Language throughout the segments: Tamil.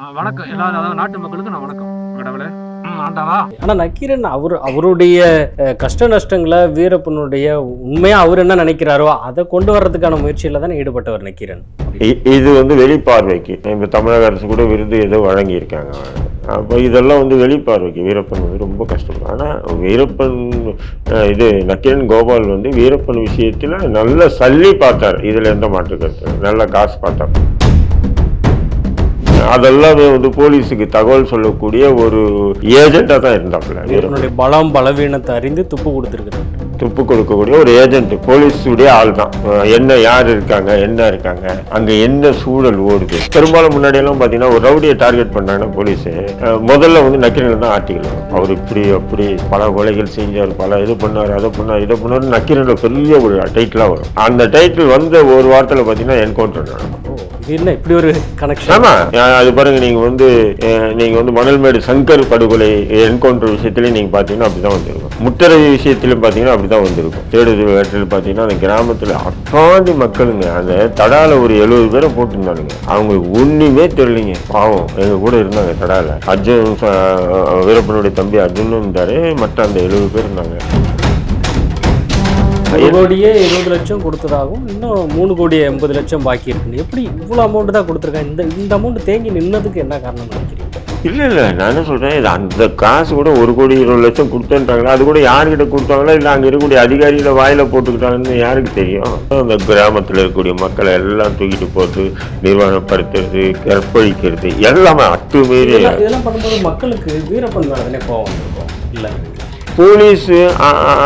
வணக்கம். அதாவது நாட்டு மக்களுக்கு நான் வணக்கம். கடவுளே. ஆனா நக்கீரன் அவர் அவருடைய கஷ்ட நஷ்டங்களை வீரப்பனுடைய உண்மையா அவர் என்ன நினைக்கிறாரோ அதை கொண்டு வர்றதுக்கான முயற்சியில தானே ஈடுபட்டவர் நக்கீரன். இது வந்து வெளிப்பார்வைக்கு. இப்போ தமிழக அரசு கூட விருது ஏதோ வழங்கியிருக்காங்க. அப்போ இதெல்லாம் வந்து வெளிப்பார்வைக்கு. வீரப்பன் வந்து ரொம்ப கஷ்டம் ஆனால் வீரப்பன் இது நக்கீரன் கோபால் வந்து வீரப்பன் விஷயத்தில் நல்ல சல்லி பார்த்தார். இதில் எந்த மாற்று கருத்து. நல்ல காசு பார்த்தார். அதெல்லாம் வந்து போலீஸுக்கு தகவல் சொல்லக்கூடிய ஒரு ஏஜெண்டாக தான் இருந்தாப்புல. வீரப்பன் பலம் பலவீனத்தை அறிந்து துப்பு கொடுத்துருக்குது துப்பு கொடுக்கக்கூடிய ஒரு ஏஜென்ட் போலீஸுடைய ஆள் தான் என்ன யார் இருக்காங்க என்ன இருக்காங்க அங்க என்ன சூழல் ஓடுது? பெரும்பாலும் முன்னாடி எல்லாம் பாத்தீங்கன்னா ஒரு ரவுடியை டார்கெட் பண்ணாங்கன்னா போலீஸ் முதல்ல வந்து நக்கீரன் தான் ஆர்டிக்கல் அவர் இப்படி அப்படி பல கொலைகள் செஞ்சார் பல இது பண்ணார் அதை பண்ணார் இதை பண்ணார் நக்கீரன்ல பெரிய ஒரு டைட்டிலா வரும். அந்த டைட்டில் வந்த ஒரு வாரத்துல பாத்தீங்கன்னா என்கவுண்டர் நடக்கும். என்ன இப்படி ஒரு கனெக்ஷன் ஆமா. அது பாருங்க நீங்க வந்து நீங்க வந்து மணல்மேடு சங்கர் படுகொலை என்கவுண்டர் விஷயத்திலயும் நீங்க பாத்தீங்கன்னா அப்படிதான் வந்திருக்கும். முட்டரவி விஷயத்திலும் பாத்தீங்கன்னா தான் வந்திருக்கும். தேடுதல் வேட்டையில் பார்த்தீங்கன்னா அந்த கிராமத்தில் அக்காண்டி மக்களுங்க அந்த தடால ஒரு எழுபது பேரை போட்டிருந்தானுங்க. அவங்களுக்கு ஒன்றுமே தெரியலைங்க. பாவம் எங்கள் கூட இருந்தாங்க தடால. அர்ஜுன் வீரப்பனுடைய தம்பி அர்ஜுன் இருந்தார் மற்ற அந்த எழுபது பேர் இருந்தாங்க. ஒரு கோடியே இருபது லட்சம் கொடுத்ததாகவும் இன்னும் மூணு கோடி எண்பது லட்சம் பாக்கி இருக்குன்னு. எப்படி இவ்வளோ அமௌண்ட் தான் கொடுத்துருக்காங்க? இந்த இந்த அமௌண்ட் தேங்கி நின்னதுக்கு என்ன காரணம் நினைக்கிறீங்க? இல்ல இல்ல நான் என்ன சொல்றேன்? இது அந்த காசு கூட ஒரு கோடி இருபது லட்சம் கொடுத்தேன்றாங்களா? அது கூட யார்கிட்ட கொடுத்தாங்களா? இல்ல அங்க இருக்கக்கூடிய அதிகாரியில வாயில போட்டுக்கிட்டாங்கன்னு யாருக்கு தெரியும்? அந்த கிராமத்துல இருக்கக்கூடிய மக்களை எல்லாம் தூக்கிட்டு போட்டு நிர்வாணப்படுத்துறது கற்பழிக்கிறது எல்லாமே அத்துமீறி இதெல்லாம் பண்ணும்போது மக்களுக்கு வீரப்பன் மேலே தானே கோவம் இல்லை? போலீஸ்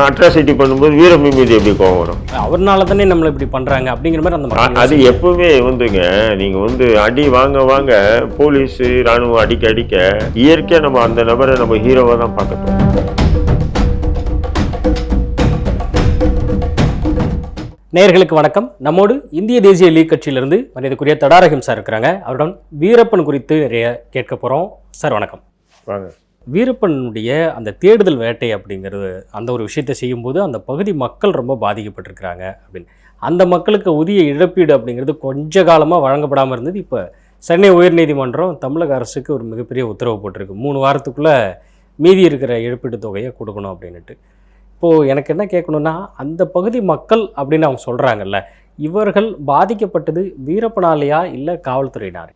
அட்ராசிட்டி பண்ணும்போது வீரமி மீது எப்படி கோவம் வரும்? அவர்னால தானே நம்மளை இப்படி பண்றாங்க அப்படிங்கிற மாதிரி அந்த அது எப்பவுமே வந்துங்க நீங்க வந்து அடி வாங்க வாங்க போலீஸ் ராணுவம் அடிக்க அடிக்க இயற்கையா நம்ம அந்த நபரை நம்ம ஹீரோவா தான் பார்க்கணும் நேயர்களுக்கு வணக்கம். நம்மோடு இந்திய தேசிய லீக் கட்சியிலிருந்து மரியாதைக்குரிய தடாரகம் சார் இருக்கிறாங்க. அவருடன் வீரப்பன் குறித்து நிறைய கேட்க போறோம். சார் வணக்கம். வாங்க. வீரப்பனுடைய அந்த தேடுதல் வேட்டை அப்படிங்கிறது அந்த ஒரு விஷயத்தை செய்யும்போது அந்த பகுதி மக்கள் ரொம்ப பாதிக்கப்பட்டிருக்கிறாங்க அப்படின்னு. அந்த மக்களுக்கு உரிய இழப்பீடு அப்படிங்கிறது கொஞ்ச காலமாக வழங்கப்படாமல் இருந்தது. இப்போ சென்னை உயர்நீதிமன்றம் தமிழக அரசுக்கு ஒரு மிகப்பெரிய உத்தரவு போட்டிருக்கு. மூணு வாரத்துக்குள்ளே மீதி இருக்கிற இழப்பீட்டு தொகையை கொடுக்கணும் அப்படின்ட்டு இப்போது எனக்கு என்ன கேட்கணுன்னா அந்த பகுதி மக்கள் அப்படின்னு அவங்க சொல்கிறாங்கல்ல இவர்கள் பாதிக்கப்பட்டது வீரப்பனாலையா இல்லை காவல்துறையினார்?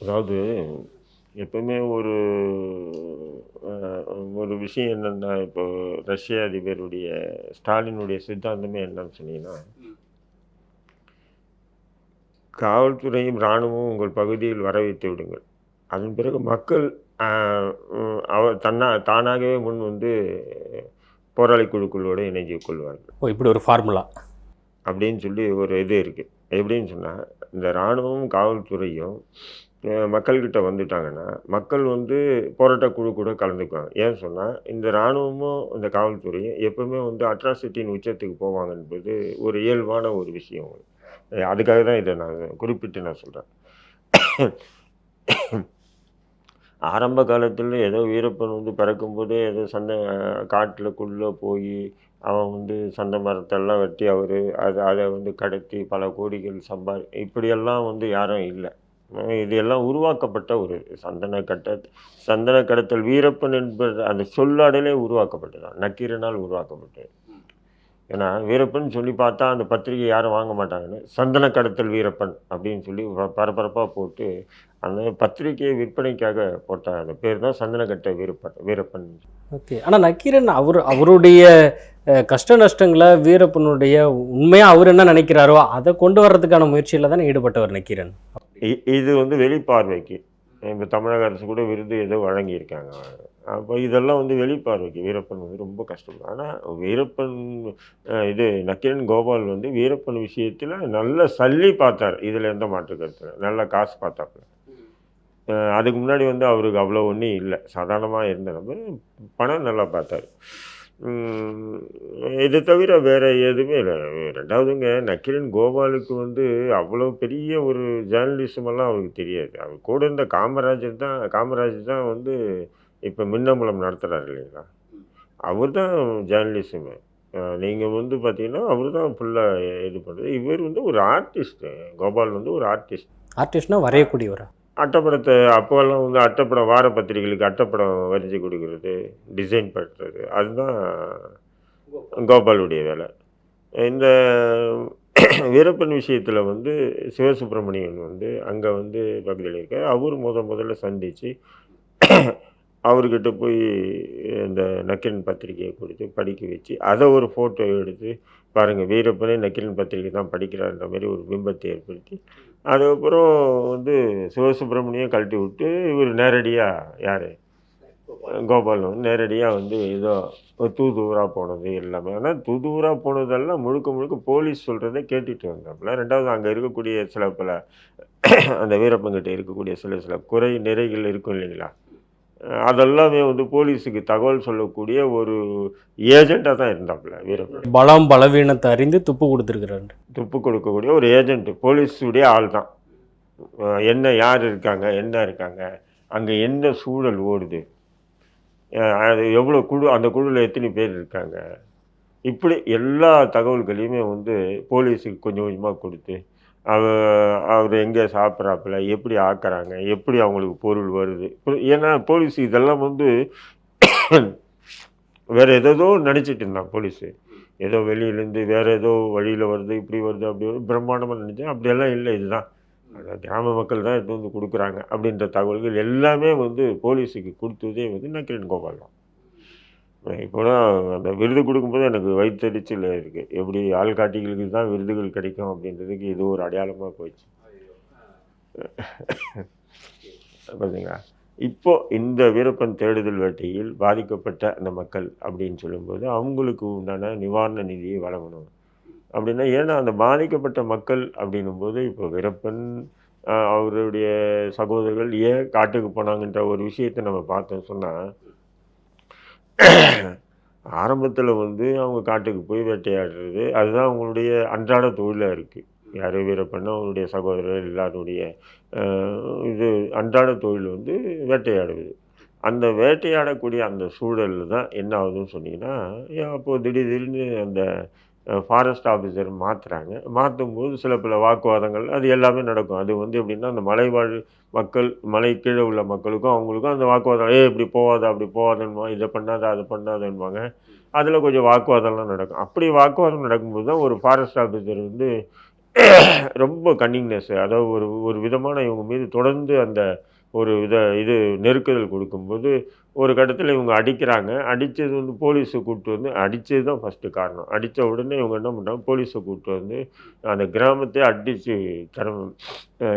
அதாவது எப்பவுமே ஒரு ஒரு விஷயம் என்னன்னா இப்போ ரஷ்ய அதிபருடைய ஸ்டாலினுடைய சித்தாந்தமே என்னன்னு சொன்னீங்கன்னா காவல்துறையும் இராணுவமும் உங்கள் பகுதியில் வர வைத்து விடுங்கள். அதன் பிறகு மக்கள் அவர் தன்னா தானாகவே முன் வந்து போராளி குழுக்களோடு இணைஞ்சு கொள்வார்கள். ஓ இப்படி ஒரு ஃபார்முலா. அப்படின்னு சொல்லி ஒரு இது இருக்குது எப்படின்னு சொன்னால் இந்த இராணுவமும் காவல்துறையும் மக்கள்கிட்ட வந்துட்டாங்கன்னா மக்கள் வந்து போராட்ட குழு கூட கலந்துக்குவாங்க. ஏன்னு சொன்னால் இந்த இராணுவமும் இந்த காவல்துறையும் எப்பவுமே வந்து அட்ராசிட்டியின் உச்சத்துக்கு போவாங்க என்பது ஒரு இயல்பான ஒரு விஷயம். அதுக்காக தான் இதை நான் குறிப்பிட்டு நான் சொல்கிறேன் ஆரம்ப காலத்தில் ஏதோ வீரப்பன் வந்து பிறக்கும்போதே ஏதோ சண்டை காட்டிலுக்குள்ளே போய் அவன் வந்து சண்டை மரத்தெல்லாம் வெட்டி அவர் அது அதை வந்து கடத்தி பல கோடிகள் சம்பாதி இப்படியெல்லாம் வந்து யாரும் இல்லை. இது எல்லாம் உருவாக்கப்பட்ட ஒரு சந்தன கட்ட சந்தன கடத்தல் வீரப்பன் என்பது அந்த சொல்லாடலே உருவாக்கப்பட்டதான் நக்கீரனால் உருவாக்கப்பட்டது. ஏன்னா வீரப்பன் சொல்லி பார்த்தா அந்த பத்திரிகை யாரும் வாங்க மாட்டாங்கன்னு சந்தன கடத்தல் வீரப்பன் அப்படின்னு சொல்லி பரபரப்பாக போட்டு அந்த பத்திரிகையை விற்பனைக்காக போட்ட அந்த பேர் தான் சந்தனக்கட்ட வீரப்பன் வீரப்பன். ஓகே. ஆனால் நக்கீரன் அவர் அவருடைய கஷ்ட நஷ்டங்களை வீரப்பனுடைய உண்மையாக அவர் என்ன நினைக்கிறாரோ அதை கொண்டு வர்றதுக்கான முயற்சியில் தானே ஈடுபட்டவர் நக்கீரன்? இது வந்து வெளிப்பார்வைக்கு. இப்போ தமிழக அரசு கூட விருது ஏதோ வழங்கியிருக்காங்க. அப்போ இதெல்லாம் வந்து வெளிப்பார்வைக்கு வீரப்பன் வந்து ரொம்ப கஷ்டம். ஆனால் வீரப்பன் இது நக்கிரன் கோபால் வந்து வீரப்பன் விஷயத்தில் நல்ல சல்லி பார்த்தார். இதில் எந்த மாற்று கருத்து நல்ல காசு பார்த்தாப்புல. அதுக்கு முன்னாடி வந்து அவருக்கு அவ்வளோ ஒன்றும் இல்லை. சாதாரணமாக இருந்த நபர் பணம் நல்லா பார்த்தாரு. இது தவிர வேறு எதுவுமே இல்லை. ரெண்டாவதுங்க நக்கிரன் கோபாலுக்கு வந்து அவ்வளோ பெரிய ஒரு ஜேர்னலிசமெல்லாம் அவருக்கு தெரியாது. அவர் கூட இருந்த காமராஜர் தான் காமராஜர் தான் வந்து இப்போ மின்னம்பலம் நடத்துகிறாரு இல்லைங்களா? அவர் தான் ஜேர்னலிசமு நீங்கள் வந்து பார்த்தீங்கன்னா அவர் தான் ஃபுல்லாக இது பண்ணுறது இவர் வந்து ஒரு ஆர்டிஸ்ட்டு கோபால் வந்து ஒரு ஆர்டிஸ்ட் ஆர்டிஸ்ட்னா வரையக்கூடியவரா? அட்டைப்படத்தை அப்போல்லாம் வந்து அட்டைப்படம் வார பத்திரிகைகளுக்கு அட்டைப்படம் வரைஞ்சி கொடுக்கறது டிசைன் பண்ணுறது அதுதான் கோபாலுடைய வேலை. இந்த வீரப்பன் விஷயத்தில் வந்து சிவசுப்பிரமணியன் வந்து அங்கே வந்து பக்கத்தில் இருக்கார். அவர் முத முதல்ல சந்தித்து அவர்கிட்ட போய் இந்த நக்கிரன் பத்திரிகையை கொடுத்து படிக்க வச்சு அதை ஒரு ஃபோட்டோ எடுத்து பாருங்கள் வீரப்பனே நக்கிரன் பத்திரிகை தான் படிக்கிறான்ற மாதிரி ஒரு பிம்பத்தை ஏற்படுத்தி அதுக்கப்புறம் வந்து சிவசுப்பிரமணியம் கழட்டி விட்டு இவர் நேரடியாக யார்? கோபால் வந்து நேரடியாக வந்து ஏதோ தூதுவராக போனது எல்லாமே. ஆனால் தூதூராக போனதெல்லாம் முழுக்க முழுக்க போலீஸ் சொல்கிறத கேட்டுட்டு வந்தாப்புல. ரெண்டாவது அங்கே இருக்கக்கூடிய சில பல அந்த வீரப்பங்கிட்ட இருக்கக்கூடிய சில சில குறை நிறைகள் இருக்கும் இல்லைங்களா? அதெல்லாமே வந்து போலீஸுக்கு தகவல் சொல்லக்கூடிய ஒரு ஏஜெண்ட்டாக தான் இருந்தாப்புல வீரப்பன். பலம் பலவீனத்தை அறிந்து துப்பு கொடுத்துருக்குறாரு. துப்பு கொடுக்கக்கூடிய ஒரு ஏஜென்ட் போலீஸுடைய ஆள் தான். என்ன யார் இருக்காங்க என்ன இருக்காங்க அங்கே என்ன சூழல் ஓடுது? அது எவ்வளோ குழு அந்த குழுவில் எத்தனை பேர் இருக்காங்க? இப்படி எல்லா தகவல்களையுமே வந்து போலீஸுக்கு கொஞ்சம் கொஞ்சமாக கொடுத்து அவர் எங்கே சாப்பிட்றாப்புல எப்படி ஆக்குறாங்க எப்படி அவங்களுக்கு பொருள் வருது. ஏன்னா போலீஸ் இதெல்லாம் வந்து வேறு ஏதோ நினச்சிட்டு இருந்தான் போலீஸு. ஏதோ வெளியிலேருந்து வேறு ஏதோ வழியில் வருது இப்படி வருது அப்படி வருது பிரம்மாண்டமாக நினச்சேன் அப்படியெல்லாம் இல்லை இதுதான். அதான் கிராம மக்கள் தான் எடுத்து வந்து கொடுக்குறாங்க அப்படின்ற தகவல்கள் எல்லாமே வந்து போலீஸுக்கு கொடுத்ததே வந்து நக்கிரன் கோபால் தான். இப்போலாம் அந்த விருது கொடுக்கும்போது எனக்கு வயிற்றுச்சல் இருக்குது எப்படி ஆள்காட்டிகளுக்கு தான் விருதுகள் கிடைக்கும் அப்படின்றதுக்கு இது ஒரு அடையாளமாக போச்சு பார்த்தீங்களா இப்போ இந்த வீரப்பன் தேடுதல் வேட்டையில் பாதிக்கப்பட்ட அந்த மக்கள் அப்படின்னு சொல்லும்போது அவங்களுக்கு உண்டான நிவாரண நிதியை வழங்கணும். அப்படின்னா ஏன்னா அந்த பாதிக்கப்பட்ட மக்கள் அப்படின்னும்போது இப்போ வீரப்பன் அவருடைய சகோதரர்கள் ஏன் காட்டுக்கு போனாங்கன்ற ஒரு விஷயத்தை நம்ம பார்த்தோம் சொன்னால் ஆரம்பத்தில் வந்து அவங்க காட்டுக்கு போய் வேட்டையாடுறது அதுதான் அவங்களுடைய அன்றாட தொழிலாக இருக்குது யார் வீரப்பண்ணா அவங்களுடைய சகோதரர் எல்லாருடைய இது அன்றாட தொழில் வந்து வேட்டையாடுவது. அந்த வேட்டையாடக்கூடிய அந்த சூழலில் தான் என்ன ஆகுதுன்னு சொன்னீங்கன்னா அப்போது திடீர் திடீர்னு அந்த ஃபாரஸ்ட் ஆஃபீஸர் மாற்றுறாங்க மாற்றும் போது சில பல வாக்குவாதங்கள் அது எல்லாமே நடக்கும். அது வந்து எப்படின்னா அந்த மலைவாழ் மக்கள் மலை கீழே உள்ள மக்களுக்கும் அவங்களுக்கும் அந்த வாக்குவாதம் ஏ இப்படி போகாத அப்படி போகாதன்னுவா இதை பண்ணாத அதை பண்ணாதன்பாங்க அதில் கொஞ்சம் வாக்குவாதம்லாம் நடக்கும். அப்படி வாக்குவாதம் நடக்கும்போது தான் ஒரு ஃபாரஸ்ட் ஆஃபீஸர் வந்து ரொம்ப கன்னிங்னஸ் அதாவது ஒரு ஒரு விதமான இவங்க மீது தொடர்ந்து அந்த ஒரு இத இது நெருக்குதல் கொடுக்கும்போது ஒரு கட்டத்தில் இவங்க அடிக்கிறாங்க. அடித்தது வந்து போலீஸை கூப்பிட்டு வந்து அடித்தது தான் ஃபஸ்ட்டு காரணம். அடித்த உடனே இவங்க என்ன பண்ணுறாங்க போலீஸை கூப்பிட்டு வந்து அந்த கிராமத்தை அடித்து தரம்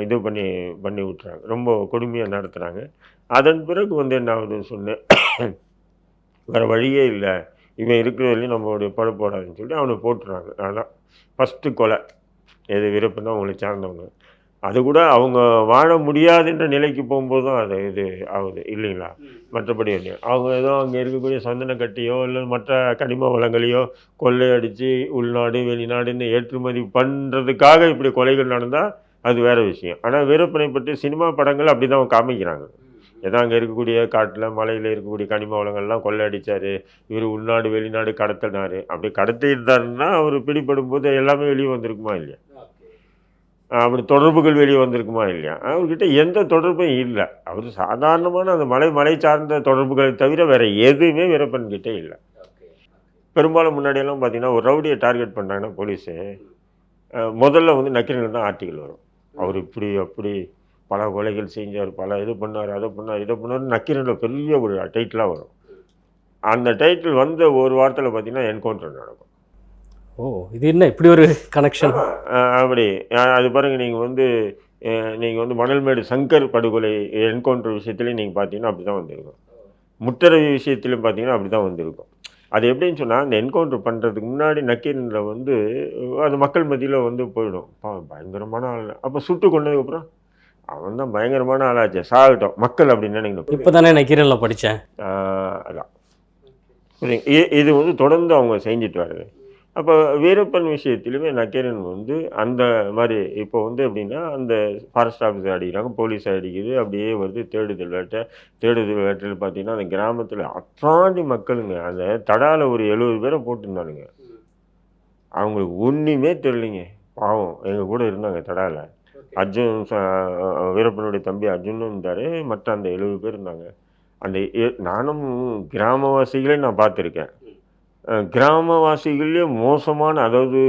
இது பண்ணி பண்ணி விட்டுறாங்க. ரொம்ப கொடுமையாக நடத்துகிறாங்க அதன் பிறகு வந்து என்ன ஆகுதுன்னு சொன்னேன். வேறு வழியே இல்லை. இவன் இருக்கிறதுலையும் நம்மளுடைய பழப்போடாதுன்னு சொல்லி அவனை போட்டுறாங்க. அதான் ஃபஸ்ட்டு கொலை. எது விருப்பம் தான் அவங்களை சார்ந்தவங்க. அது கூட அவங்க வாழ முடியாதுன்ற நிலைக்கு போகும்போது தான் அது இது ஆகுது இல்லைங்களா? மற்றபடி அவங்க ஏதோ அங்கே இருக்கக்கூடிய சந்தன கட்டியோ இல்லை மற்ற கனிம வளங்களையோ கொள்ளையடித்து உள்நாடு வெளிநாடுன்னு ஏற்றுமதி பண்ணுறதுக்காக இப்படி கொலைகள் நடந்தால் அது வேற விஷயம். ஆனால் வீரப்பனை பற்றி சினிமா படங்கள் அப்படி தான் காமிக்கிறாங்க. ஏதோ அங்கே இருக்கக்கூடிய காட்டில் மலையில் இருக்கக்கூடிய கனிம வளங்கள்லாம் கொள்ளையடிச்சாரு இவர் உள்நாடு வெளிநாடு கடத்தினாரு. அப்படி கடத்தியிருந்தாருன்னா அவர் பிடிபடும் போது எல்லாமே வெளியே வந்திருக்குமா இல்லையா? அப்படி தொடர்புகள் வெளியே வந்திருக்குமா இல்லையா? அவர்கிட்ட எந்த தொடர்பும் இல்லை. அவர் சாதாரணமான அந்த மலை மலை சார்ந்த தொடர்புகளை தவிர வேறு எதுவுமே வீரப்பன்கிட்ட இல்லை. பெரும்பாலும் முன்னாடியெல்லாம் பார்த்தீங்கன்னா ஒரு ரவுடியை டார்கெட் பண்ணாங்கன்னா போலீஸு முதல்ல வந்து நக்கீரனில் தான் ஆர்டிக்கல் வரும். அவர் இப்படி அப்படி பல கொலைகள் செஞ்சார் பல இது பண்ணார் அதை பண்ணார் இதை பண்ணார் நக்கீரனில் பெரிய ஒரு டைட்டிலாக வரும். அந்த டைட்டில் வந்த ஒரு வாரத்தில் பார்த்திங்கன்னா என்கவுண்டர் நடக்கும். ஓ இது என்ன? இப்படி ஒரு கனெக்ஷன் அப்படி. அது பாருங்கள் நீங்கள் வந்து நீங்கள் வந்து மணல்மேடு சங்கர் படுகொலை என்கவுண்டர் விஷயத்துலையும் நீங்கள் பார்த்தீங்கன்னா அப்படி தான் வந்திருக்கும். முத்தரவி விஷயத்துலையும் பார்த்தீங்கன்னா அப்படி தான் வந்திருக்கும். அது எப்படின்னு சொன்னால் அந்த என்கவுண்டர் பண்ணுறதுக்கு முன்னாடி நக்கீரனில் வந்து அது மக்கள் மத்தியில் வந்து போயிடும். பயங்கரமான ஆள். அப்போ சுட்டு கொண்டதுக்கப்புறம் அவன் தான் பயங்கரமான ஆளாச்சே. சாகட்டும். மக்கள் அப்படின்னு நினைக்கணும். இப்போ தானே நான் கீரனில் படித்தேன் அதான் இது வந்து தொடர்ந்து அவங்க செஞ்சுட்டு வர்றது. அப்போ வீரப்பன் விஷயத்திலுமே நக்கீரன் வந்து அந்த மாதிரி இப்போ வந்து எப்படின்னா அந்த ஃபாரஸ்ட் ஆஃபீஸர் அடிக்கிறாங்க போலீஸ் அடிக்குது அப்படியே வருது தேடுதல் வேட்டை தேடுதல் வேட்டையில் பார்த்தீங்கன்னா அந்த கிராமத்தில் அத்தாண்டி மக்களுங்க அந்த தடால ஒரு எழுபது பேரை போட்டிருந்தானுங்க. அவங்களுக்கு ஒன்றுமே தெரியலைங்க. பாவம் எங்கள் கூட இருந்தாங்க தடால. அர்ஜுன் ச- வீரப்பனுடைய தம்பி அர்ஜுனும் இருந்தார் மற்ற அந்த எழுபது பேர் இருந்தாங்க. அந்த நானும் கிராமவாசிகளே நான் பார்த்துருக்கேன். கிராமவாசிகள்லேயே மோசமான அதாவது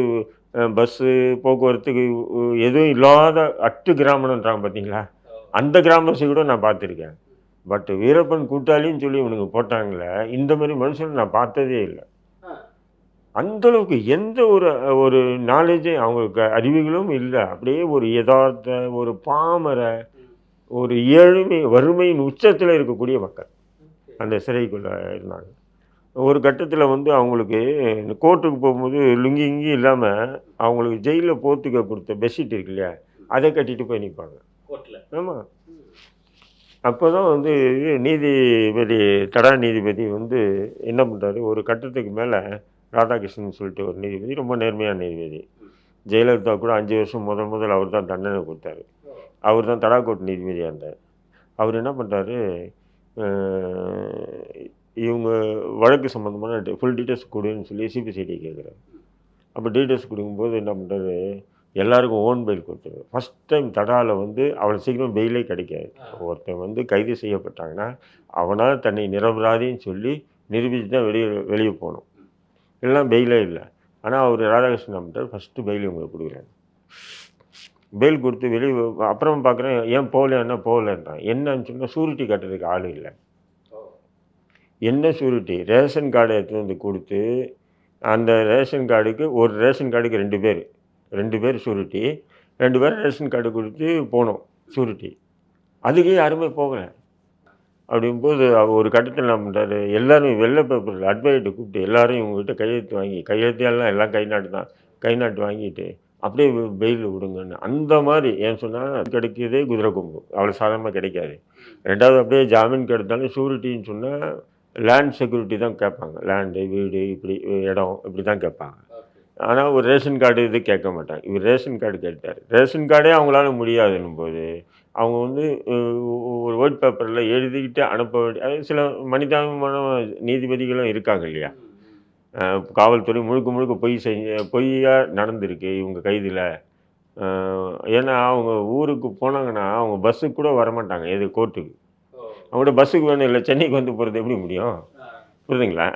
பஸ்ஸு போக்குவரத்துக்கு எதுவும் இல்லாத அட்டு கிராமம்ன்றாங்க பார்த்தீங்களா அந்த கிராமவாசி கூட நான் பார்த்துருக்கேன். பட் வீரப்பன் கூட்டாளின்னு சொல்லி இவனுக்கு போட்டாங்களே இந்த மாதிரி மனுஷன் நான் பார்த்ததே இல்லை. அந்தளவுக்கு எந்த ஒரு ஒரு நாலேஜும் அவங்களுக்கு அறிவுகளும் இல்லை. அப்படியே ஒரு யதார்த்த ஒரு பாமரை ஒரு ஏழ்மை வறுமையின் உச்சத்தில் இருக்கக்கூடிய மக்கள். அந்த சிறைக்குள்ளே இருந்தாங்க. ஒரு கட்டத்தில் வந்து அவங்களுக்கு இந்த கோர்ட்டுக்கு போகும்போது லுங்கி இங்கி இல்லாமல் அவங்களுக்கு ஜெயிலில் போர்த்துக்க கொடுத்த பெட்ஷீட் இருக்கு இல்லையா? அதை கட்டிட்டு போய் நிற்பாங்க ஆமாம் அப்போ தான் வந்து நீதிபதி தடா நீதிபதி வந்து என்ன பண்ணுறாரு ஒரு கட்டத்துக்கு மேலே ராதாகிருஷ்ணன் சொல்லிட்டு ஒரு நீதிபதி ரொம்ப நேர்மையான நீதிபதி. ஜெயலலிதா கூட அஞ்சு வருஷம் முதல் முதல் அவர் தான் தண்டனை கொடுத்தாரு. அவர் தான் தடாக்கோட் நீதிபதியாக இருந்தார். அவர் என்ன பண்ணுறாரு இவங்க வழக்கு சம்மந்தமான ஃபுல் டீட்டெயில்ஸ் கொடுன்னு சொல்லி சிபிசிஐடி கேட்குறாரு அப்போ டீட்டெயில்ஸ் கொடுக்கும்போது என்ன பண்ணுறாரு எல்லாருக்கும் ஓன் பெயில் கொடுத்துரு ஃபஸ்ட் டைம் தடாவில் வந்து அவ்வளோ சீக்கிரம் பெயிலே கிடைக்காது. ஒருத்தன் வந்து கைது செய்யப்பட்டாங்கன்னா அவனால் தன்னை நிரபராதின்னு சொல்லி நிரூபித்து தான் வெளியே வெளியே போகணும். இல்லைன்னா பெயிலே இல்லை. ஆனால் அவர் ராதாகிருஷ்ணன் பண்ணிட்டார் ஃபஸ்ட்டு பெயில் இவங்களுக்கு கொடுக்குறாரு. பெயில் கொடுத்து வெளியே அப்புறம் பார்க்குறேன் ஏன் போகலன்னா போகலன்றான். என்னன்னு சொன்னால் சூரிட்டி கட்டுறதுக்கு ஆள் இல்லை. என்ன சூரிட்டி ரேஷன் கார்டை எடுத்துகிட்டு வந்து கொடுத்து அந்த ரேஷன் கார்டுக்கு ஒரு ரேஷன் கார்டுக்கு ரெண்டு பேர். ரெண்டு பேர் சூரிட்டி ரெண்டு பேர் ரேஷன் கார்டு கொடுத்து போனோம் சூரிட்டி அதுக்கே யாருமே போகலை. அப்படிங்கும்போது ஒரு கட்டத்தில் என்ன பண்ணுறாரு எல்லாரும் வெள்ளை பேப்பரில் அட்வைட்டை கூப்பிட்டு எல்லோரும் இவங்ககிட்ட கையெழுத்து வாங்கி கையெழுத்தியெல்லாம் எல்லாம் கை நாட்டு தான் கை நாட்டு வாங்கிட்டு அப்படியே பெயில் விடுங்கன்னு. அந்த மாதிரி ஏன் சொன்னால் கிடைக்கிறதே குதிரை கொம்பு. அவ்வளோ சாதாரணமாக கிடைக்காது. ரெண்டாவது அப்படியே ஜாமீன் கிடைத்தாலும் ஷூரிட்டின்னு சொன்னால் லேண்ட் செக்யூரிட்டி தான் கேட்பாங்க. லேண்டு வீடு இப்படி இடம் இப்படி தான் கேட்பாங்க. ஆனால் ஒரு ரேஷன் கார்டு இது கேட்க மாட்டாங்க. இவர் ரேஷன் கார்டு கேட்டார். ரேஷன் கார்டே அவங்களால முடியாதுன்னும் போது அவங்க வந்து ஒரு ஒயிட் பேப்பரில் எழுதிக்கிட்டு அனுப்ப வேண்டிய அது சில மனிதாபிமான நீதிபதிகளும் இருக்காங்க இல்லையா? காவல்துறை முழுக்க முழுக்க பொய் செஞ்ச பொய்யா நடந்திருக்கு இவங்க கைதில். ஏன்னா அவங்க ஊருக்கு போனாங்கன்னா அவங்க பஸ்ஸுக்கு கூட வரமாட்டாங்க. எது கோர்ட்டுக்கு அவங்கள்ட்ட பஸ்ஸுக்கு வேணும் இல்லை சென்னைக்கு வந்து போகிறது எப்படி முடியும்? புரியுதுங்களா?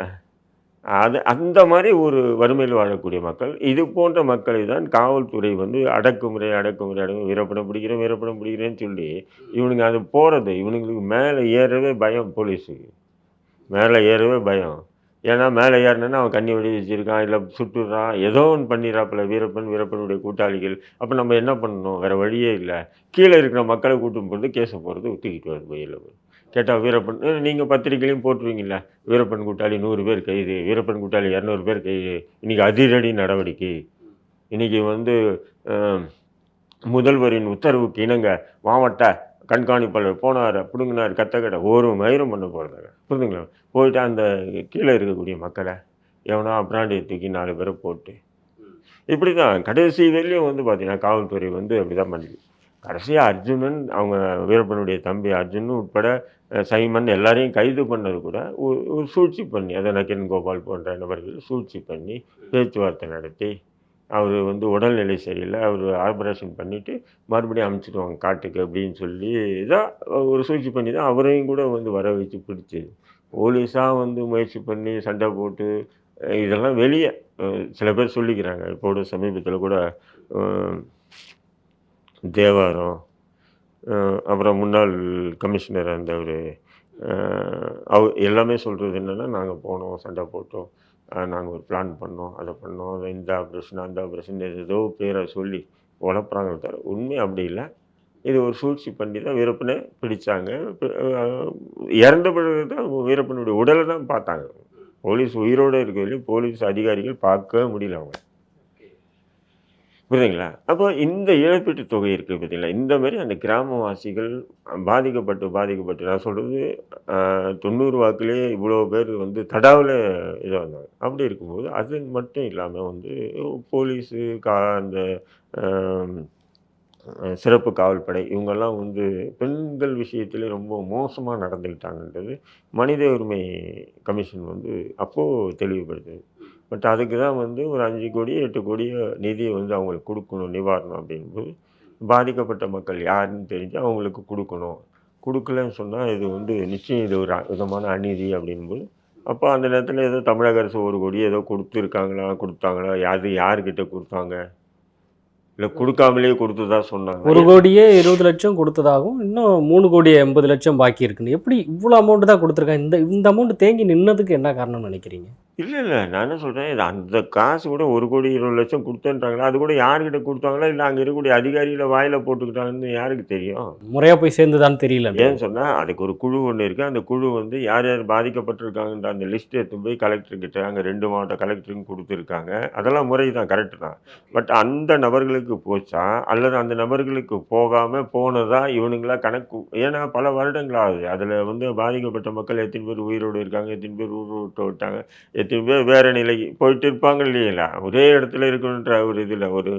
அது அந்த மாதிரி ஒரு வறுமையில் வாழக்கூடிய மக்கள் இது போன்ற மக்களை தான் காவல்துறை வந்து அடக்குமுறை அடக்குமுறை அடக்கு வீரப்படம் பிடிக்கிறேன் வீரப்படம் பிடிக்கிறேன்னு சொல்லி இவனுங்க அது போகிறது இவனுங்களுக்கு மேலே ஏறவே பயம் போலீஸுக்கு. மேலே ஏறவே பயம். ஏன்னா மேலே ஏறினா அவன் கண்ணி வெடி வச்சிருக்கான் இல்லை சுட்டுறான். ஏதோ ஒன்று பண்ணிடுறாப்புல வீரப்பன் வீரப்பனுடைய கூட்டாளிகள். அப்போ நம்ம என்ன பண்ணணும்? வேறு வழியே இல்லை. கீழே இருக்கிற மக்களை கூட்டும் போகிறது கேஸை போகிறது ஒத்துக்கிட்டு வருது போயில் கேட்டால் வீரப்பன் நீங்கள் பத்திரிகையிலையும் போட்டுருவீங்கள வீரப்பன் கூட்டாளி நூறு பேர் கைது வீரப்பன் கூட்டாளி இரநூறு பேர் கைது. இன்றைக்கி அதிரடி நடவடிக்கை. இன்றைக்கி வந்து முதல்வரின் உத்தரவுக்கு இணங்க மாவட்ட கண்காணிப்பாளர் போனார் பிடுங்கினார் கத்தக்கடை ஒரு மயிரும் பண்ண போகிறதாங்க புரிதுங்களா போயிட்டு அந்த கீழே இருக்கக்கூடிய மக்களை எவனா பிராண்டியை தூக்கி நாலு பேரை போட்டு. இப்படி தான் கடைசி வேலையும் வந்து பார்த்திங்கன்னா காவல்துறை வந்து அப்படி தான் பண்ணுது. கடைசியாக அர்ஜுனன் அவங்க வீரப்பனுடைய தம்பி அர்ஜுன் உட்பட சைமன் எல்லாரையும் கைது பண்ணது கூட ஒரு ஒரு சூழ்ச்சி பண்ணி அதை நக்கின் கோபால் போன்ற நபர்கள் சூழ்ச்சி பண்ணி பேச்சுவார்த்தை நடத்தி அவர் வந்து உடல்நிலை சரியில்லை அவர் ஆப்ரேஷன் பண்ணிவிட்டு மறுபடியும் அமுச்சிடுவாங்க காட்டுக்கு அப்படின்னு சொல்லி இதாக ஒரு சூழ்ச்சி பண்ணி தான் அவரையும் கூட வந்து வர வச்சு பிடிச்சது போலீஸாக வந்து முயற்சி பண்ணி சண்டை போட்டு இதெல்லாம் வெளியே சில பேர் சொல்லிக்கிறாங்க. இப்போ கூட சமீபத்தில் கூட தேவாரம் அப்புறம் முன்னாள் கமிஷனர் அந்த ஒரு அவ எல்லாமே சொல்கிறது என்னென்னா நாங்கள் போனோம் சண்டை போட்டோம். நாங்கள் ஒரு பிளான் பண்ணோம். அதை பண்ணோம். அதை இந்த ஆப்ரேஷன் அந்த ஆப்ரேஷன் ஏதோ பேரை சொல்லி உழப்புறாங்க தவிர உண்மை அப்படி இல்லை. இது ஒரு சூழ்ச்சி பண்ணி தான் வீரப்பனை பிடித்தாங்க இறந்த பிறகு தான் வீரப்பனுடைய உடலை தான் பார்த்தாங்க. போலீஸ் உயிரோடு இருக்கிறதுலையும் போலீஸ் அதிகாரிகள் பார்க்கவே முடியல அவங்க. புரியுதுங்களா? அப்போ இந்த இழப்பீட்டு தொகை இருக்குது பார்த்தீங்களா? இந்த மாதிரி அந்த கிராமவாசிகள் பாதிக்கப்பட்டு பாதிக்கப்பட்டு நான் சொல்கிறது தொண்ணூறு வாக்குலேயே இவ்வளோ பேர் வந்து தடாவில் இதாக வந்தாங்க. அப்படி இருக்கும்போது அது மட்டும் இல்லாமல் வந்து போலீஸு கா அந்த சிறப்பு காவல்படை இவங்கெல்லாம் வந்து பெண்கள் விஷயத்திலே ரொம்ப மோசமாக நடந்துக்கிட்டாங்கன்றது மனித உரிமை கமிஷன் வந்து அப்போது தெளிவுபடுத்துது. பட் அதுக்கு தான் வந்து ஒரு அஞ்சு கோடி எட்டு கோடி நிதியை வந்து அவங்களுக்கு கொடுக்கணும் நிவாரணம் அப்படிங்கும்போது. பாதிக்கப்பட்ட மக்கள் யாருன்னு தெரிஞ்சு அவங்களுக்கு கொடுக்கணும். கொடுக்கலன்னு சொன்னால் இது வந்து நிச்சயம் இது ஒரு விதமான அநீதி அப்படின்போது அப்போ அந்த நேரத்தில் ஏதோ தமிழக அரசு ஒரு கோடி ஏதோ கொடுத்துருக்காங்களா கொடுத்தாங்களா? அது யாருக்கிட்ட கொடுத்தாங்க? இல்லை கொடுக்காமலேயே கொடுத்ததா சொன்னாங்க. ஒரு கோடியே இருபது லட்சம் கொடுத்ததாகவும் இன்னும் மூணு கோடியே எண்பது லட்சம் பாக்கி இருக்குன்னு. எப்படி இவ்வளோ அமௌண்ட்டு தான் கொடுத்துருக்காங்க? இந்த இந்த அமௌண்ட் தேங்கி நின்னதுக்கு என்ன காரணம்னு நினைக்கிறீங்க? இல்லை இல்லை. நான் என்ன சொல்கிறேன் இது அந்த காசு கூட ஒரு கோடி இருபது லட்சம் கொடுத்தேன்றாங்களா? அது கூட யார்கிட்ட கொடுத்தாங்களா? இல்லை அங்கே இருக்கக்கூடிய அதிகாரிகளை வாயில போட்டுக்கிட்டாங்கன்னு யாருக்கு தெரியும்? முறையாக போய் சேர்ந்துதான்னு தெரியல ஏன்னு சொன்னால் அதுக்கு ஒரு குழு ஒன்று இருக்குது அந்த குழு வந்து யார் யார் பாதிக்கப்பட்டிருக்காங்கன்ற அந்த லிஸ்ட் எடுத்து போய் கலெக்டர்கிட்ட அங்கே ரெண்டு மாவட்ட கலெக்டருக்கும் கொடுத்துருக்காங்க. அதெல்லாம் முறை தான் கரெக்டு தான். பட் அந்த நபர்களுக்கு போச்சா? அல்லது அந்த நபர்களுக்கு போகாமல் போனதா இவனுங்களா கணக்கு? ஏன்னா பல வருடங்கள் ஆகுது. அதில் வந்து பாதிக்கப்பட்ட மக்கள் எத்தனை பேர் உயிரோடு இருக்காங்க எத்தனை பேர் விட்டு விட்டாங்க எத்தனை பேர் வேறு நிலைக்கு போயிட்டு இருப்பாங்க இல்லைங்களா? ஒரே இடத்துல இருக்கணுன்ற ஒரு இதில் ஒரு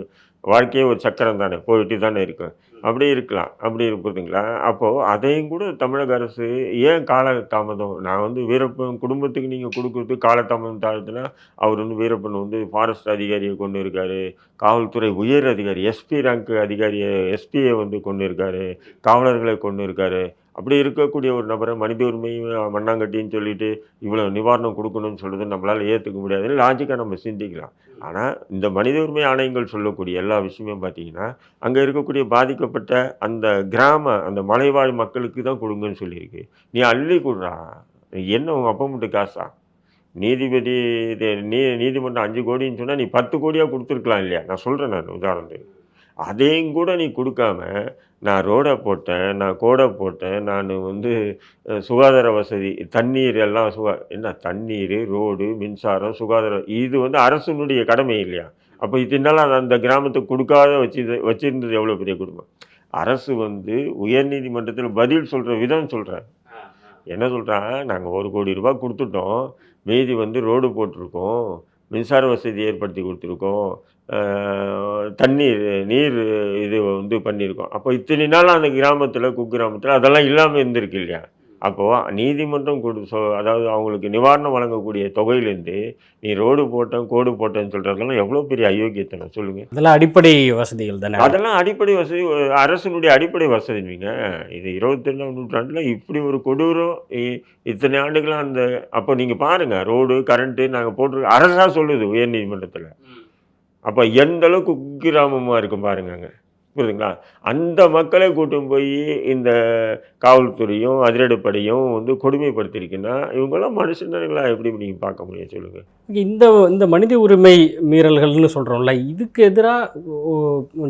வாழ்க்கையே ஒரு சக்கரம் தானே போயிட்டு தானே இருக்கும் அப்படி இருக்கலாம் அப்படி இருக்குதுங்களா? அப்போது அதையும் கூட தமிழக அரசு ஏன் கால தாமதம்? நான் வந்து வீரப்பன் குடும்பத்துக்கு நீங்கள் கொடுக்குறது காலதாமதம் தாழ்த்துனா அவர் வந்து வீரப்பன் வந்து ஃபாரஸ்ட் அதிகாரியை கொண்டு இருக்காரு. காவல்துறை உயர் அதிகாரி எஸ்பி ரேங்க் அதிகாரியை எஸ்பியை வந்து கொண்டு இருக்காரு. காவலர்களை கொண்டு இருக்காரு. அப்படி இருக்கக்கூடிய ஒரு நபரை மனித உரிமை மண்ணாங்கட்டின்னு சொல்லிட்டு இவ்வளோ நிவாரணம் கொடுக்கணும்னு சொல்கிறது நம்மளால் ஏற்றுக்க முடியாது. லாஜிக்காக நம்ம சிந்திக்கலாம். ஆனால் இந்த மனித உரிமை ஆணையங்கள் சொல்லக்கூடிய எல்லா விஷயமும் பார்த்தீங்கன்னா அங்கே இருக்கக்கூடிய பாதிக்கப்பட்ட அந்த கிராம அந்த மலைவாழ் மக்களுக்கு தான் கொடுங்கன்னு சொல்லியிருக்கு. நீ அள்ளி கொடுறா. என்ன உங்கள் அப்பா மட்டும் காசா? நீதிபதி இது நீ நீதிமன்றம் அஞ்சு கோடின்னு சொன்னால் நீ பத்து கோடியாக கொடுத்துருக்கலாம் இல்லையா? நான் சொல்கிறேன் நான் உதாரணத்துக்கு. அதையும் கூட நீ கொடுக்காம நான் ரோடை போட்டேன் நான் கோடை போட்டேன் நான் வந்து சுகாதார வசதி தண்ணீர் எல்லாம் சுகா என்ன தண்ணீர் ரோடு மின்சாரம் சுகாதாரம் இது வந்து அரசுனுடைய கடமை இல்லையா? அப்போ இதனால் அந்த கிராமத்துக்கு கொடுக்காத வச்சு வச்சிருந்தது எவ்வளோ பெரிய குடும்பம்? அரசு வந்து உயர்நீதிமன்றத்தில் பதில் சொல்கிற விதம் சொல்கிறேன் என்ன சொல்கிறான் நாங்கள் ஒரு கோடி ரூபாய் கொடுத்துட்டோம். மீதி வந்து ரோடு போட்டிருக்கோம். மின்சார வசதி ஏற்படுத்தி கொடுத்துருக்கோம். தண்ணீர் நீர் இது வந்து பண்ணியிருக்கோம். அப்போ இத்தனை நாள் அந்த கிராமத்தில் குக்கிராமத்தில் அதெல்லாம் இல்லாமல் இருந்திருக்கு இல்லையா? அப்போது நீதிமன்றம் கொடு சொ அதாவது அவங்களுக்கு நிவாரணம் வழங்கக்கூடிய தொகையிலேருந்து நீ ரோடு போட்டேன் கோடு போட்டேன்னு சொல்கிறதெல்லாம் எவ்வளோ பெரிய அயோக்கியத்தனம்? சொல்லுங்கள் அதெல்லாம் அடிப்படை வசதிகள் தானே? அதெல்லாம் அடிப்படை வசதி அரசனுடைய அடிப்படை வசதிங்க. இது இருபத்தொன்னாம் நூற்றாண்டில் இப்படி ஒரு கொடூரம் இத்தனை ஆண்டுகளாக அந்த அப்போ நீங்கள் பாருங்கள் ரோடு கரண்ட்டு நாங்கள் போட்டிருக்க அரசாக சொல்லுது உயர்நீதிமன்றத்தில் அப்போ எந்த அளவுக்கு குக்கிராமமாக இருக்கும் பாருங்கங்க. புரியுதுங்களா? அந்த மக்களை கூட்டும் போய் இந்த காவல்துறையும் அதிரடிப்படையும் வந்து கொடுமைப்படுத்தியிருக்குன்னா இவங்கெல்லாம் மனுஷன்களா எப்படி நீங்கள் பார்க்க முடியும்? சொல்லுங்கள் இந்த இந்த மனித உரிமை மீறல்கள்னு சொல்கிறோம்ல இதுக்கு எதிராக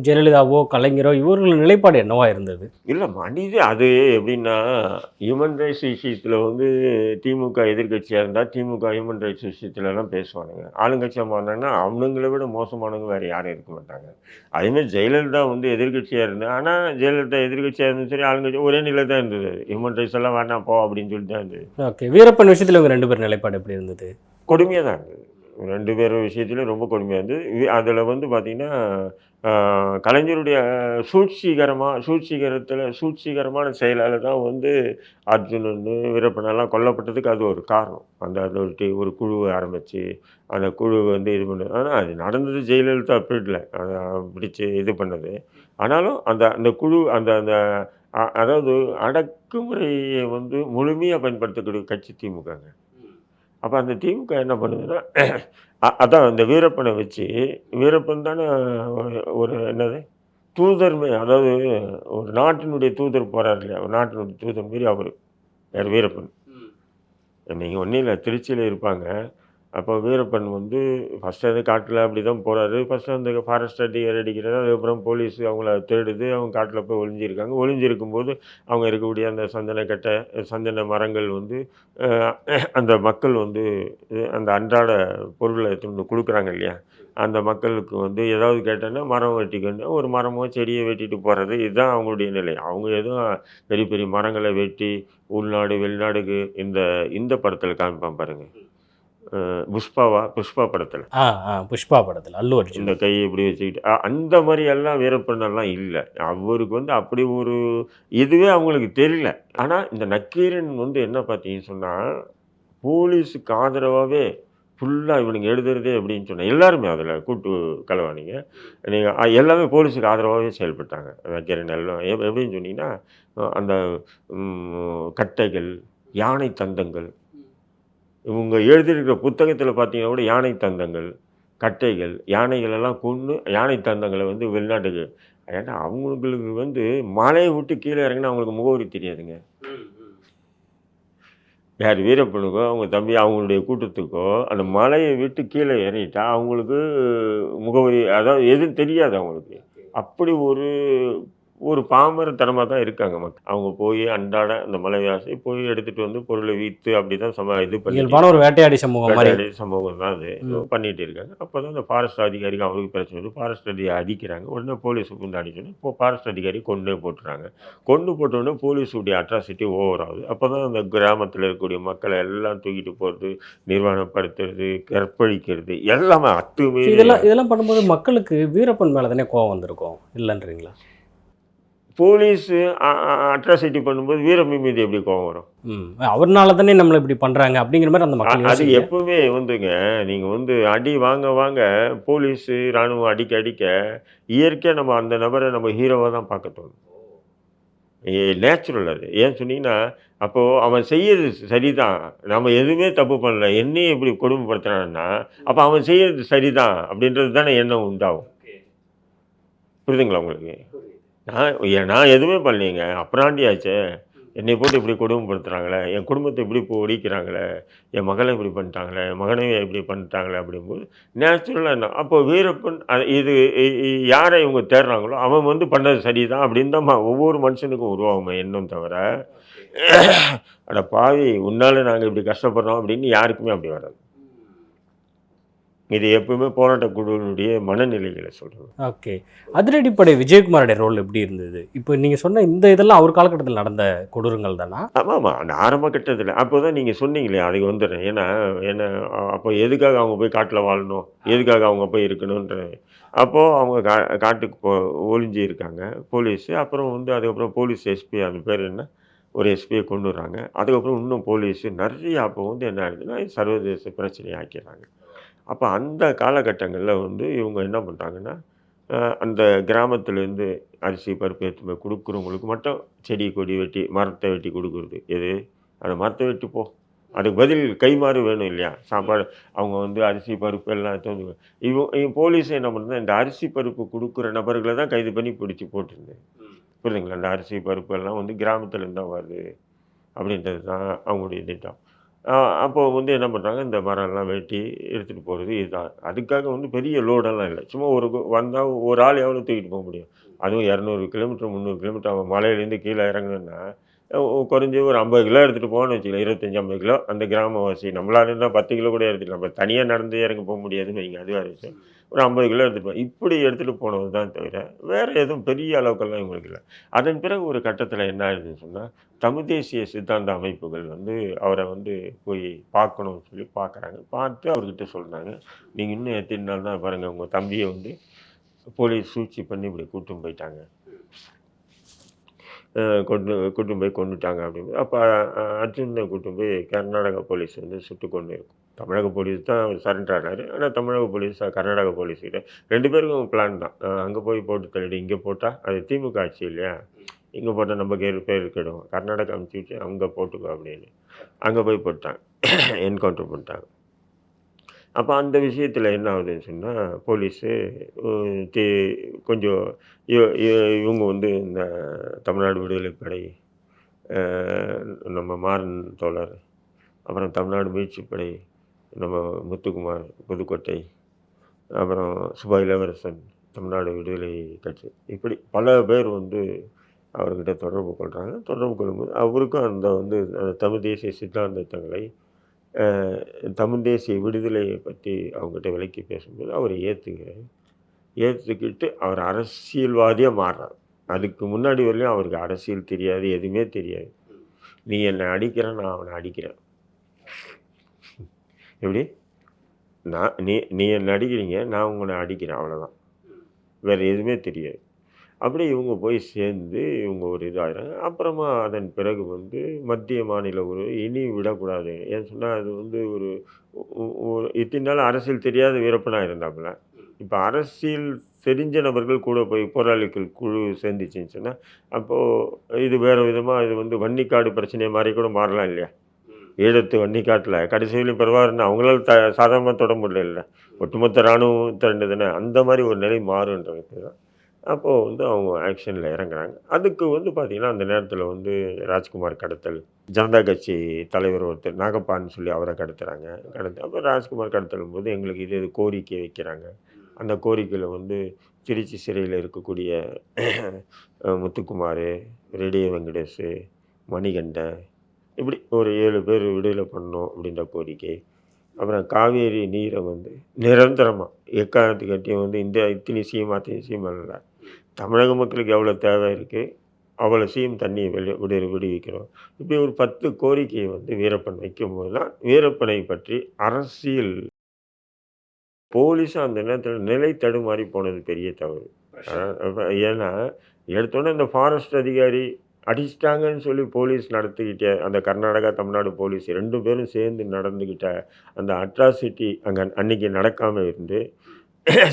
ஜெயலலிதாவோ கலைஞரோ இவர்கள் நிலைப்பாடு என்னவா இருந்தது? இல்லை மனித அது எப்படின்னா ஹியூமன் ரைட்ஸ் விஷயத்தில் வந்து திமுக எதிர்க்கட்சியாக இருந்தால் திமுக ஹியூமன் ரைட்ஸ் விஷயத்துலலாம் பேசுவானுங்க. ஆளுங்கட்சியாக மாறினாங்கன்னா அவனுங்களை விட மோசமானவங்க வேறு யாரும் இருக்க மாட்டாங்க. அதேமாதிரி ஜெயலலிதா வந்து எதிர்க்கட்சியாக இருந்தது ஆனால் ஜெயலலிதா எதிர்க்கட்சியாக இருந்தும் சரி ஆளுங்கட்சி ஒரே நிலை தான் இருந்தது. ஹியூமன் ரைட்ஸ் எல்லாம் வேண்டாம் போ அப்படின்னு சொல்லிட்டு தான் இருந்தது. ஓகே வீரப்பன் விஷயத்தில் இவங்க ரெண்டு பேர் நிலைப்பாடு எப்படி இருந்தது? கொடுமையாக தான் இருந்தது. ரெண்டு பேரும் விஷயத்துலையும் ரொம்ப கொடுமையாக இருந்தது. அதில் வந்து பார்த்திங்கன்னா கலைஞருடைய சூழ்ச்சிகரமாக சூழ்ச்சிகரத்தில் சூழ்ச்சிகரமான செயலால் தான் வந்து அர்ஜுனன் வீரப்பனெல்லாம் கொல்லப்பட்டதுக்கு அது ஒரு காரணம். அந்த அது ஒரு ஒரு குழுவை ஆரம்பித்து அந்த குழு வந்து இது பண்ணது ஆனால் அது நடந்தது ஜெயலலிதா பீரியடில் அதை பிடிச்சி இது பண்ணது. ஆனாலும் அந்த அந்த குழு அந்த அந்த அதாவது அடக்குமுறையை வந்து முழுமையாக பயன்படுத்தக்கூடிய கட்சி திமுகங்க. அப்போ அந்த திமுக என்ன பண்ணுதுன்னா அதான் அந்த வீரப்பனை வச்சு வீரப்பன் தானே ஒரு- என்னது தூதர் அதாவது ஒரு நாட்டினுடைய தூதர் போறார் இல்லையா? ஒரு நாட்டினுடைய தூதர் மாரி அவர் யார்? வீரப்பன். நீங்கள் ஒன்றும் இல்லை திருச்சியில் இருப்பாங்க. அப்போ வீரப்பன் வந்து ஃபஸ்ட்டு அது காட்டில் அப்படி தான் போகிறாரு ஃபஸ்ட்டு வந்து ஃபாரஸ்ட் அடிக்கிற அடிக்கிறது அதுக்கப்புறம் போலீஸ் அவங்கள தேடுது. அவங்க காட்டில் போய் ஒளிஞ்சிருக்காங்க. ஒளிஞ்சிருக்கும்போது அவங்க இருக்கக்கூடிய அந்த சந்தன கட்டை சந்தன மரங்கள் வந்து அந்த மக்கள் வந்து அந்த அன்றாட பொருளை எடுத்துட்டு கொடுக்குறாங்க இல்லையா? அந்த மக்களுக்கு வந்து ஏதாவது கேட்டோன்னா மரம் வெட்டிக்கணும் ஒரு மரமோ செடியை வெட்டிட்டு போகிறது இதுதான் அவங்களுடைய நிலை. அவங்க எதுவும் பெரிய பெரிய மரங்களை வெட்டி உள்நாடு வெளிநாடுக்கு இந்த இந்த படத்தில் காமிப்பான் பாருங்கள் புஷ்பாவா புஷ்பா படத்தில். ஆ ஆ புஷ்பா படத்தில் அல்லு அர்ஜுன். இந்த கையை இப்படி வச்சுக்கிட்டு அந்த மாதிரி எல்லாம் வீரப்பனெல்லாம் இல்லை. அவருக்கு வந்து அப்படி ஒரு இதுவே அவங்களுக்கு தெரியல. ஆனால் இந்த நக்கீரன் வந்து என்ன பார்த்தீங்கன்னு சொன்னால் போலீஸுக்கு ஆதரவாகவே ஃபுல்லாக இவனுங்க எழுதுறதே அப்படின்னு சொன்னேன் எல்லாருமே அதில் கூட்டு கலவாணிங்க. நீங்கள் எல்லாமே போலீஸுக்கு ஆதரவாகவே செயல்பட்டாங்க. நக்கீரன் எல்லாம் எப் எப்படின்னு சொன்னீங்கன்னா அந்த கட்டைகள் யானை தந்தங்கள் இவங்க எழுதியிருக்கிற புத்தகத்தில் பார்த்தீங்கன்னா கூட யானை தந்தங்கள் கட்டைகள் யானைகள் எல்லாம் கொண்டு யானை தந்தங்களை வந்து வெளிநாட்டுக்கு ஏன்னா அவங்களுக்கு வந்து மலையை விட்டு கீழே இறங்கினா அவங்களுக்கு முகவரி தெரியாதுங்க. யார் வீரப்பனுக்கோ அவங்க தம்பி அவங்களுடைய கூட்டத்துக்கோ அந்த மலையை விட்டு கீழே இறங்கிட்டா அவங்களுக்கு முகவரி அதாவது எதுவும் தெரியாது அவங்களுக்கு. அப்படி ஒரு ஒரு பாமரத்தனமாக தான் இருக்காங்க மக்கள். அவங்க போய் அன்றாட அந்த மலைவாசி போய் எடுத்துட்டு வந்து பொருளை விற்று அப்படி தான் சம இது பண்ணி ஒரு வேட்டையாடி சமூகம் வேட்டையாடி சம்பவம் தான் அது. ம். பண்ணிட்டு இருக்காங்க. அப்போ தான் இந்த ஃபாரஸ்ட் அதிகாரிக்கு அவருக்கு பிரச்சனை வந்து ஃபாரஸ்ட் அதிகாரி அடிக்கிறாங்க. உடனே போலீஸ் வந்து அடிச்சோன்னே இப்போ ஃபாரஸ்ட் அதிகாரி கொண்டே போட்டுறாங்க. கொண்டு போட்ட உடனே போலீஸுடைய அட்ராசிட்டி ஓவர் ஆகுது. அப்போ தான் அந்த கிராமத்தில் இருக்கக்கூடிய மக்களை எல்லாம் தூக்கிட்டு போகிறது நிர்வாணப்படுத்துறது கற்பழிக்கிறது எல்லாமே அத்துமீறி இதெல்லாம் இதெல்லாம் பண்ணும்போது மக்களுக்கு வீரப்பன் மேலே தானே கோவம் வந்திருக்கும்? இல்லைன்றீங்களா? போலீஸ் அட்ராசிட்டி பண்ணும்போது வீரமி மீது எப்படி கோவம் வரும்? ம். அவர்னால தானே நம்மளை இப்படி பண்ணுறாங்க அப்படிங்கிற மாதிரி அந்த மக்கள் அது. எப்பவுமே வந்துங்க நீங்கள் வந்து அடி வாங்க வாங்க போலீஸு ராணுவம் அடிக்க அடிக்க இயற்கையாக நம்ம அந்த நபரை நம்ம ஹீரோவாக தான் பார்க்க தோணும். நேச்சுரல் அது. ஏன் சொன்னீங்கன்னா அப்போது அவன் செய்யறது சரிதான். நம்ம எதுவுமே தப்பு பண்ணல. என்னையும் இப்படி கொடுமைப்படுத்துறான்னா அப்போ அவன் செய்யறது சரிதான் அப்படின்றது தானே எண்ணம் உண்டாகும். புரியுதுங்களா உங்களுக்கு? நான் நான் எதுவுமே பண்ணலைங்க. அப்புறாண்டியாச்சே என்னை போட்டு இப்படி கொடுமைப்படுத்துகிறாங்களே என் குடும்பத்தை இப்படி இப்போ ஒடிக்கிறாங்களே என் மகளை இப்படி பண்ணிட்டாங்களே. என் மகனை இப்படி பண்ணிட்டாங்களே அப்படிங்கும்போது நேச்சுரலாக என்ன அப்போ வீரப்பன் இது யாரை இவங்க தேடுறாங்களோ அவன் வந்து பண்ணது சரிதான் அப்படின்னு தான் ஒவ்வொரு மனுஷனுக்கும் உருவாகும் எண்ணம் தவிர. அட பாவி உன்னால நாங்கள் இப்படி கஷ்டப்படுறோம் அப்படின்னு யாருக்குமே அப்படி வராது. இது எப்பவுமே போராட்ட குழுவினுடைய மனநிலைகளை சொல்கிறது ஓகே. அதிரடிப்படை விஜயகுமாரோட ரோல் எப்படி இருந்தது? இப்போ நீங்கள் சொன்ன இந்த இதெல்லாம் அவர் காலகட்டத்தில் நடந்த கொடூரங்கள் தானா? ஆமாம் ஆமாம் அந்த ஆரம்ப கட்டத்தில். அப்போ தான் நீங்கள் சொன்னீங்களே அதுக்கு வந்துடுறேன் ஏன்னா அ- அப்போ எதுக்காக அவங்க போய் காட்டில் வாழணும்? எதுக்காக அவங்க போய் இருக்கணுன்ற அப்போது அவங்க கா காட்டுக்கு போ ஒளிஞ்சு இருக்காங்க போலீஸு. அப்புறம் வந்து அதுக்கப்புறம் போலீஸ் எஸ்பி அது பேர் என்ன? ஒரு எஸ்பியை கொண்டு வர்றாங்க அதுக்கப்புறம் இன்னும் போலீஸு நிறைய அப்போ வந்து என்ன ஆகுதுன்னா சர்வதேச பிரச்சனையை ஆக்கிடுறாங்க. அப்போ அந்த காலகட்டங்களில் வந்து இவங்க என்ன பண்ணுறாங்கன்னா அந்த கிராமத்துலேருந்து அரிசி பருப்பு எடுத்து கொடுக்குறவங்களுக்கு மட்டும் செடி கொடி வெட்டி மரத்தை வெட்டி கொடுக்குறது. எது? அந்த மரத்தை வெட்டி போ. அதுக்கு பதில் கைமாறு வேணும் இல்லையா? சாப்பாடு அவங்க வந்து அரிசி பருப்பு எல்லாம் எடுத்து இவங்க போலீஸ் என்ன பண்ணுறது இந்த அரிசி பருப்பு கொடுக்குற நபர்களை தான் கைது பண்ணி பிடிச்சி போட்டிருந்தேன். புரியுதுங்களா? அந்த அரிசி பருப்பு எல்லாம் வந்து கிராமத்துலேருந்து தான் வருது. அப்படின்றது தான் அவங்களுடைய திட்டம். அப்போ வந்து என்ன பண்ணுறாங்க இந்த மரம்லாம் வெட்டி எடுத்துகிட்டு போகிறது இதுதான். அதுக்காக வந்து பெரிய லோடெல்லாம் இல்லை. சும்மா ஒரு வந்தால் ஒரு ஆள் எவ்வளோ தூக்கிட்டு போக முடியும். அதுவும் இரநூறு கிலோமீட்டர் முந்நூறு கிலோமீட்டர். அவன் மலையிலேருந்து கீழே இறங்கணுன்னா குறைஞ்சி ஒரு ஐம்பது கிலோ எடுத்துகிட்டு போகணும்னு வச்சுக்கலாம் இருபத்தஞ்சி ஐம்பது கிலோ. அந்த கிராமவாசி. நம்மளால இருந்தால் பத்து கிலோ கூட எடுத்துக்கலாம். நம்ம தனியாக நடந்து இறங்க போக முடியாதுன்னு வைங்க. அது வேறு விஷயம். ஒரு ஐம்பது கிலோ எடுத்துப்போம் இப்படி எடுத்துகிட்டு போனது தான் தவிர வேறு எதுவும் பெரிய அளவுக்கெல்லாம் இவங்களுக்கு இல்லை. அதன் பிறகு ஒரு கட்டத்தில் என்ன ஆயிடுதுன்னு சொன்னால் தமிழ் தேசிய சித்தாந்த அமைப்புகள் வந்து அவரை வந்து போய் பார்க்கணும்னு சொல்லி பார்க்குறாங்க. பார்த்து அவர்கிட்ட சொல்கிறாங்க நீங்கள் இன்னும் எத்தனை நாள் தான் பாருங்கள் உங்கள் தம்பியை வந்து போலீஸ் சூழ்ச்சி பண்ணி இப்படி கூட்டும் போயிட்டாங்க. கொண்டு கூட்டும் போய் கொண்டுட்டாங்க அப்படின்னு. அப்போ அர்ஜுனை கூட்டும் போய் கர்நாடகா போலீஸ் வந்து சுட்டு கொண்டு இருக்கும் தமிழக போலீஸ் தான் சரண்டர் ஆனார். ஆனால் தமிழக போலீஸ் கர்நாடக போலீஸ் கிட்ட ரெண்டு பேருக்கும் பிளான் தான். அங்கே போய் போட்டு தள்ளிடு இங்கே போட்டால் அது திமுக ஆட்சி இல்லையா? இங்கே போட்டால் நம்ம கேர் பேர் கெடும் கர்நாடகா அமுச்சு விட்டு அங்கே போட்டுக்கோ அப்படின்னு. அங்கே போய் போட்டாங்க. என்கவுண்டர் பண்ணிட்டாங்க. அப்போ அந்த விஷயத்தில் என்ன ஆகுதுன்னு சொன்னால் போலீஸு தே- கொஞ்சம் இவ- இவங்க வந்து இந்த தமிழ்நாடு விடுதலை படை நம்ம மாறன் தோழர் அப்புறம் தமிழ்நாடு மீட்சிப் படை நம்ம முத்துக்குமார் புதுக்கோட்டை அப்புறம் சுபா இளவரசன் தமிழ்நாடு விடுதலை கட்சி. இப்படி பல பேர் வந்து அவர்கிட்ட தொடர்பு கொள்கிறாங்க தொடர்பு கொள்ளும்போது அவருக்கும் அந்த வந்து தமிழ் தேசிய சித்தாந்தங்களை தமிழ் தேசிய விடுதலையை பற்றி அவங்ககிட்ட விளக்கி பேசும்போது அவர் ஏற்றுக்கிறார் ஏற்றுக்கிட்டு அவர் அரசியல்வாதியாக மாறுறார். அதுக்கு முன்னாடி வரையும் அவருக்கு அரசியல் தெரியாது எதுவுமே தெரியாது. நீ என்னை அடிக்கிற நான் அவனை அடிக்கிறேன். எப்படி? நான் நீ நீ என்னை அடிக்கிறீங்க நான் உங்களை அடிக்கிறேன் அவ்வளோதான் வேறு எதுவுமே தெரியாது. அப்படி இவங்க போய் சேர்ந்து இவங்க ஒரு இதாகிறாங்க அப்புறமா அதன் பிறகு வந்து மத்திய மாநில ஒரு இனி விடக்கூடாது. ஏன்னு சொன்னால் அது வந்து ஒரு ஒரு இத்தனை நாள் அரசியல் தெரியாத வீரப்பனாக இருந்தாப்புல. இப்போ அரசியல் தெரிஞ்ச நபர்கள் கூட போய் போராளிகள் குழு சேர்ந்துச்சுன்னு அப்போது இது வேறு விதமாக இது வந்து வன்னிக்காடு பிரச்சனை மாதிரி கூட மாறலாம் இல்லையா? ஈழத்து வன்னிக்காட்டில். கடைசி வரையும் பெறுவாருன்னு அவங்களால த சாதாரணமாக தொட முடியல இல்லை. ஒட்டுமொத்த இராணுவம் திரண்டதுன்னு. அந்த மாதிரி ஒரு நிலை மாறுன்றது தான் அப்போது வந்து அவங்க ஆக்ஷனில் இறங்குறாங்க. அதுக்கு வந்து பார்த்திங்கன்னா அந்த நேரத்தில் வந்து ராஜ்குமார் கடத்தல் ஜனதா கட்சி தலைவர் ஒருத்தர் நாகப்பான்னு சொல்லி அவரை கடத்துகிறாங்க கடத்து அப்போ ராஜ்குமார் கடத்தலும் போது எங்களுக்கு இது இது கோரிக்கை வைக்கிறாங்க. அந்த கோரிக்கையில் வந்து திருச்சி சிறையில் இருக்கக்கூடிய முத்துக்குமார் ரெடிய வெங்கடேஷ் மணிகண்டன் இப்படி ஒரு ஏழு பேர் விடுதலை பண்ணோம் அப்படின்ற கோரிக்கை. அப்புறம் காவேரி நீரை வந்து நிரந்தரமாக எக்காரணத்துக்காட்டியும் வந்து இந்த இத்தனை சீமா அத்தனை சீம் இல்லை தமிழக மக்களுக்கு எவ்வளோ தேவை இருக்குது அவ்வளோ சீம் தண்ணியை வெளி விடு விடுவிக்கிறோம் இப்படி ஒரு பத்து கோரிக்கையை வந்து வீரப்பன் வைக்கும்போது தான் வீரப்பனை பற்றி அரசியல் போலீஸ் அந்த நேரத்தில் நிலை தடுமாறி போனது பெரிய தவறு. ஏன்னா எடுத்தோன்னே இந்த ஃபாரஸ்ட் அதிகாரி அடிச்சிட்டாங்கன்னு சொல்லி போலீஸ் நடத்திக்கிட்ட அந்த கர்நாடகா தமிழ்நாடு போலீஸ் ரெண்டு பேரும் சேர்ந்து நடந்துக்கிட்ட அந்த அட்ராசிட்டி அங்கே அன்னைக்கு நடக்காமல் இருந்து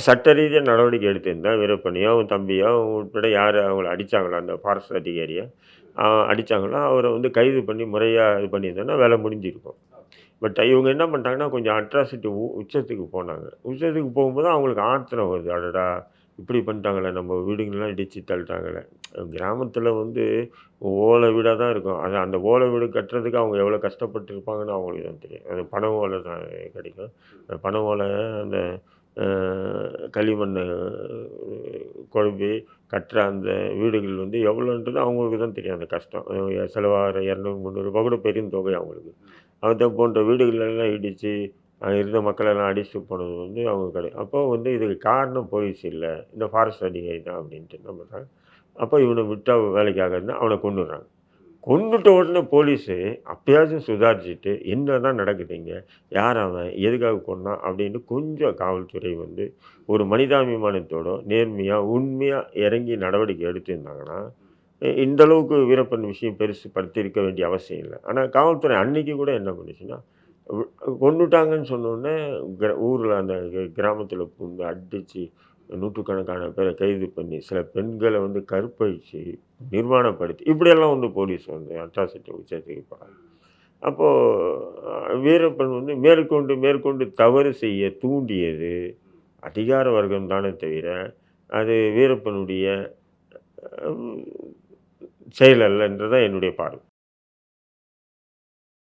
சட்ட ரீதியாக நடவடிக்கை எடுத்திருந்தா வீரப்பனியோ அவன் தம்பியோ உட்பட யார் அவங்கள அடித்தாங்களோ அந்த ஃபாரஸ்ட் அதிகாரியை அடித்தாங்களோ அவரை வந்து கைது பண்ணி முறையாக இது பண்ணியிருந்தோன்னா வேலை முடிஞ்சிருக்கும். பட் இவங்க என்ன பண்ணிட்டாங்கன்னா கொஞ்சம் அட்ராசிட்டி உச்சத்துக்கு போனாங்க. உச்சத்துக்கு போகும்போது அவங்களுக்கு ஆத்திரம் வருது. அடடா இப்படி பண்ணிட்டாங்களே நம்ம வீடுங்களெலாம் இடித்து தள்ளிட்டாங்களே. கிராமத்தில் வந்து ஓலை வீடாக தான் இருக்கும். அது அந்த ஓலை வீடு கட்டுறதுக்கு அவங்க எவ்வளோ கஷ்டப்பட்டுருப்பாங்கன்னு அவங்களுக்கு தான் தெரியும். அது பனை ஓலை தான் கிடைக்கும். அந்த பனை ஓலை அந்த களிமண் குழம்பு குழம்பி கட்டுற அந்த வீடுகள் வந்து எவ்வளோன்றது அவங்களுக்கு தான் தெரியும். அந்த கஷ்டம். செலவாகிற இரநூறு முந்நூறுரூபா கூட பெரிய தொகை அவங்களுக்கு. அதை போன்ற வீடுகளெல்லாம் இடித்து அங்கே இருந்த மக்களெல்லாம் அடிச்சுட்டு போனது வந்து அவங்க கிடையாது அப்போ வந்து இதுக்கு காரணம் போலீஸ் இல்லை. இந்த ஃபாரஸ்ட் அதிகாரி தான் அப்படின்ட்டு நம்ம அப்போ இவனை விட்டால் வேலைக்கு ஆகாதுன்னு அவனை கொண்டுடுறாங்க. கொண்டுட்ட உடனே போலீஸு அப்பயாச்சும் சுதாரிச்சுட்டு என்ன தான் நடக்குதுங்க? யார் அவன்? எதுக்காக கொண்டான் அப்படின்னு கொஞ்சம் காவல்துறை வந்து ஒரு மனிதாபிமானத்தோட நேர்மையாக உண்மையாக இறங்கி நடவடிக்கை எடுத்திருந்தாங்கன்னா இந்தளவுக்கு இந்த அளவுக்கு வீரப்பன் விஷயம் பெருசு படுத்திருக்க வேண்டிய அவசியம் இல்லை. ஆனால் காவல்துறை அன்னைக்கு கூட என்ன பண்ணுச்சுன்னா கொண்டுட்டாங்கன்னு சொன்னோடனே கிர ஊரில் அந்த கிராமத்தில் புந்து அடித்து நூற்றுக்கணக்கான பேரை கைது பண்ணி சில பெண்களை வந்து கற்பழித்து நிர்வாணப்படுத்தி இப்படியெல்லாம் வந்து போலீஸ் வந்து அட்ராசிட்டி உச்சத்துக்கு போகிறாங்க அப்போது வீரப்பன் வந்து மேற்கொண்டு மேற்கொண்டு தவறு செய்ய தூண்டியது அதிகார வர்க்கம் தானே தவிர அது வீரப்பனுடைய செயல் அல்லன்றதான் என்னுடைய பார்வை.